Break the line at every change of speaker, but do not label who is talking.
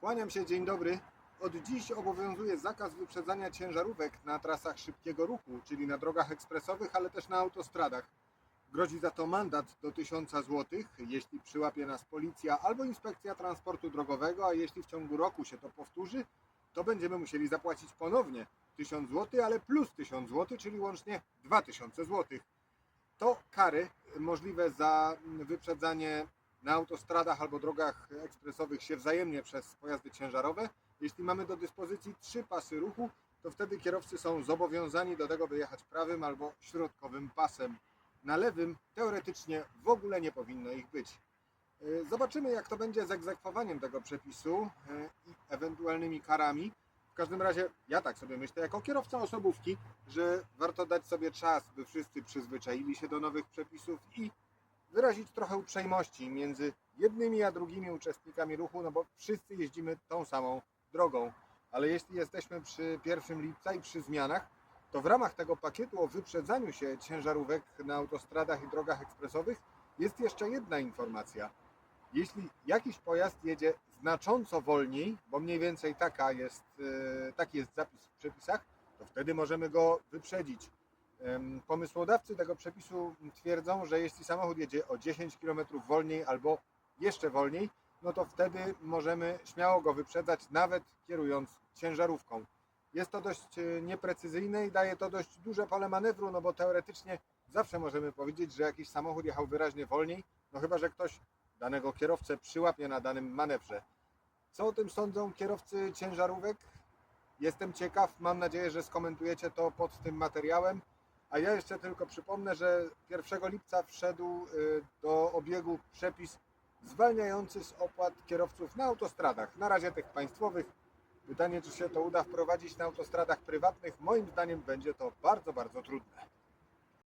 Kłaniam się, dzień dobry. Od dziś obowiązuje zakaz wyprzedzania ciężarówek na trasach szybkiego ruchu, czyli na drogach ekspresowych, ale też na autostradach. Grozi za to mandat do 1000 zł, jeśli przyłapie nas policja albo inspekcja transportu drogowego, a jeśli w ciągu roku się to powtórzy, to będziemy musieli zapłacić ponownie 1000 zł, ale plus 1000 zł, czyli łącznie 2000 zł. To kary możliwe za wyprzedzanie na autostradach albo drogach ekspresowych się wzajemnie przez pojazdy ciężarowe. Jeśli mamy do dyspozycji trzy pasy ruchu, to wtedy kierowcy są zobowiązani do tego, by jechać prawym albo środkowym pasem. Na lewym teoretycznie w ogóle nie powinno ich być. Yy, Zobaczymy, jak to będzie z egzekwowaniem tego przepisu yy, i ewentualnymi karami. W każdym razie, ja tak sobie myślę, jako kierowca osobówki, że warto dać sobie czas, by wszyscy przyzwyczaili się do nowych przepisów i wyrazić trochę uprzejmości między jednymi a drugimi uczestnikami ruchu, no bo wszyscy jeździmy tą samą drogą. Ale jeśli jesteśmy przy 1 lipca i przy zmianach, to w ramach tego pakietu o wyprzedzaniu się ciężarówek na autostradach i drogach ekspresowych jest jeszcze jedna informacja. Jeśli jakiś pojazd jedzie znacząco wolniej, bo mniej więcej taka jest, e, taki jest zapis w przepisach, to wtedy możemy go wyprzedzić. Pomysłodawcy tego przepisu twierdzą, że jeśli samochód jedzie o 10 km wolniej albo jeszcze wolniej, no to wtedy możemy śmiało go wyprzedzać, nawet kierując ciężarówką. Jest to dość e, nieprecyzyjne i daje to dość duże pole manewru, no bo teoretycznie zawsze możemy powiedzieć, że jakiś samochód jechał wyraźnie wolniej, no chyba, że ktoś danego kierowcę przyłapie na danym manewrze. Co o tym sądzą kierowcy ciężarówek? Jestem ciekaw, mam nadzieję, że skomentujecie to pod tym materiałem. A ja jeszcze tylko przypomnę, że 1 lipca wszedł y, do obiegu przepis zwalniający z opłat kierowców na autostradach. Na razie tych państwowych. Pytanie, czy się to uda wprowadzić na autostradach prywatnych, moim zdaniem będzie to bardzo, bardzo trudne.